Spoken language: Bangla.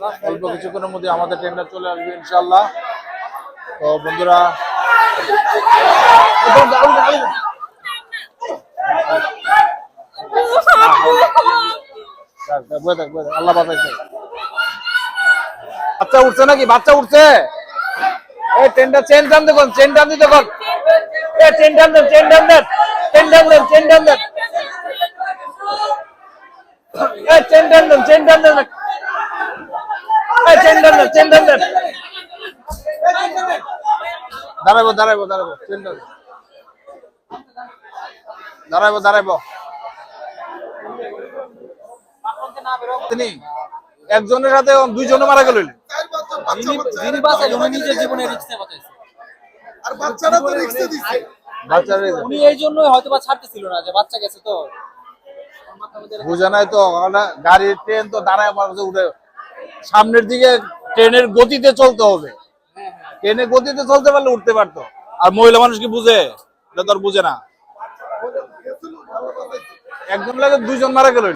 অল্প কিছুক্ষণের মধ্যে আমাদের ট্রেনটা চলে আসবে ইনশাল্লাহ তো বন্ধুরা আল্লাহ বাচ্চা উঠছে নাকি? বাচ্চা উঠছে? এই, ট্রেনটা চেন টান দেখুন, চেন টান দিতে দেখুন এ, চেন টান দেন, চেন টান দেন, চেন টান দেন, চেন টান দেন। চেন টান দেন, চেন টান দেন। এই চেন টান দেন চেন টান দেন দাঁড়াইবো দাঁড়াইবো দাঁড়াইবো চেন টান দাঁড়াইবো দাঁড়াইবো তিনি একজনের সাথে দুইজনে মারা গেল। যিনি বাঁচাইল উনি নিজের জীবনে রিস্কে বাঁচাইছে। আর বাচ্চারা তো রিক্সে দিচ্ছে বাচ্চারা উনি এই জন্যই হয়তো বা ছাড়তেছিল না যে বাচ্চা গেছে তো। বুঝে নাই তো ওখানে গাড়ির ট্রেন তো দাঁড়ায় মানুষ উঠে সামনের দিকে ট্রেনের গতিতে চলতে হবে। ট্রেনের গতিতে চলতে পারলে উঠতে পারতো। আর মহিলা মানুষ কি বুঝে? এটা তো আর বুঝে না। একজন লাগে দুইজন মারা গেল।